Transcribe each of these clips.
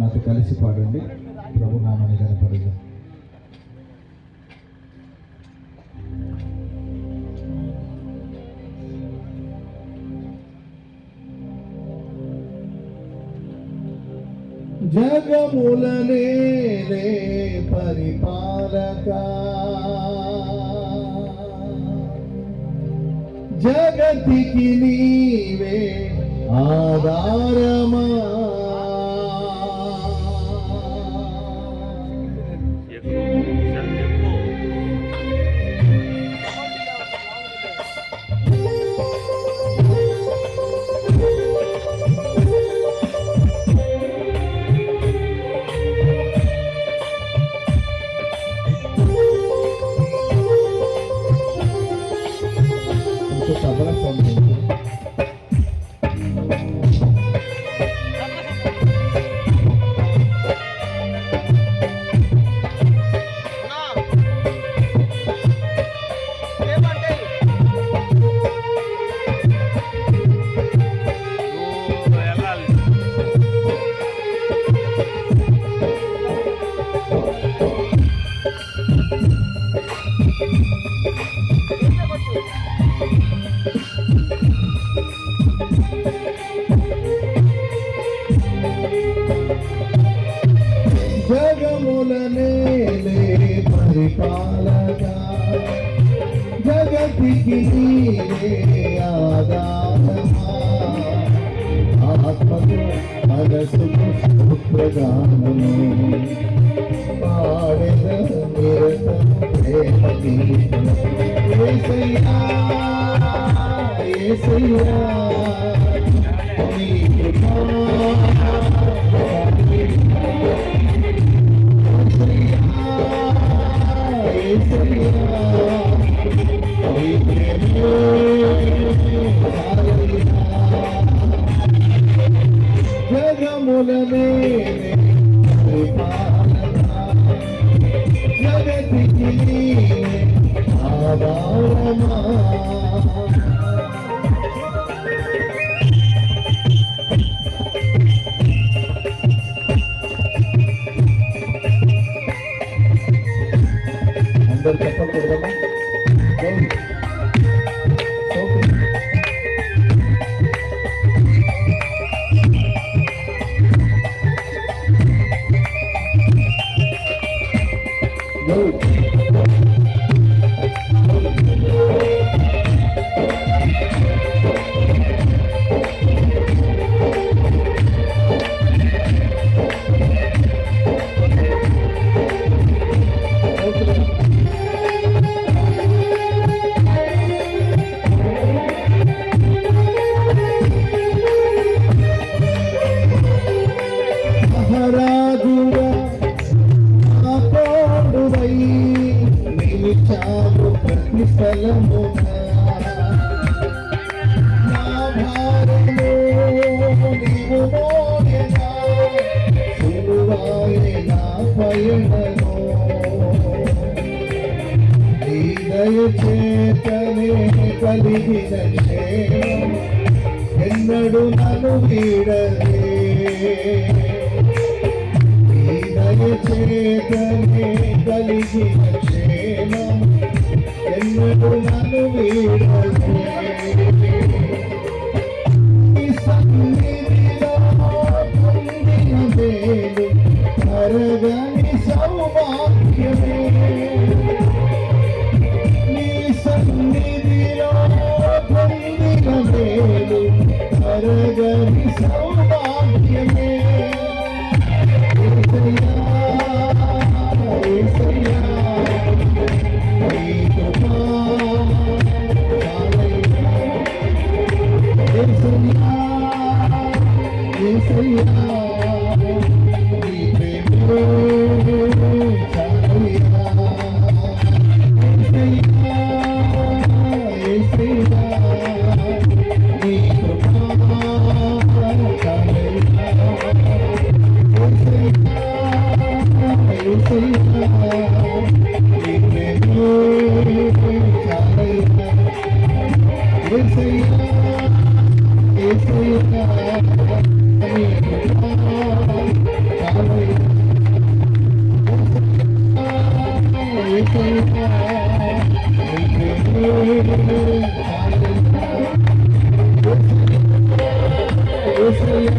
నాతో కలిసి పాడండి. ప్రభు నామాన్ని కనపడదు జగములనే పరిపాలక. జగతికి నీవే ఆధారమా. జగములనే పరిపాలక జగతికి నీవే ఆధారమా ఆత్మకు మనసుకు సుప్రధానము పాడెద నిరతము ప్రేమ గీతం. యేసయ్యా, యేసయ్యా, నీ కృపా జగములనే నిలిచావు నా భారము నీవు సిలువాయే నా పయనము నీ దయ చేతనే కలిగిన ఎన్నడు నను వీడలే నీ దయ చేతనే కలిగిన క్షేమ. Hare Krishna. Thank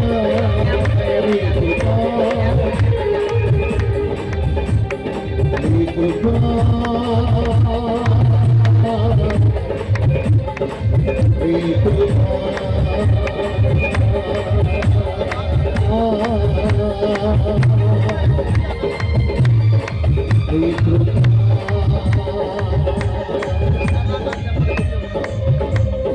you.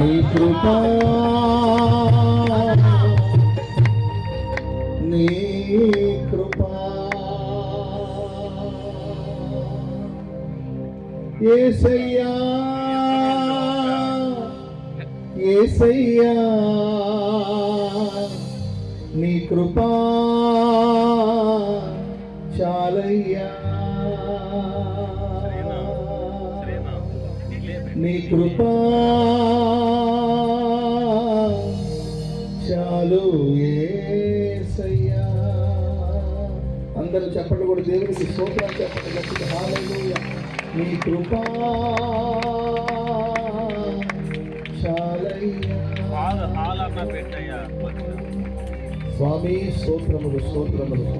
నీ కృపా. నీ కృపా. ఏసయ్యా. ఏసయ్యా. నీ కృపా. చాలయ్యా. నీ కృపా. ఏసయ్యా. అందరూ చెప్పండి కూడా దేవునికి స్తోత్రాలు చెప్పండి. గట్టిగా హల్లెలూయా. నీ కృపా హాల్ హాల్ స్వామి స్తోత్రములు స్తోత్రములు.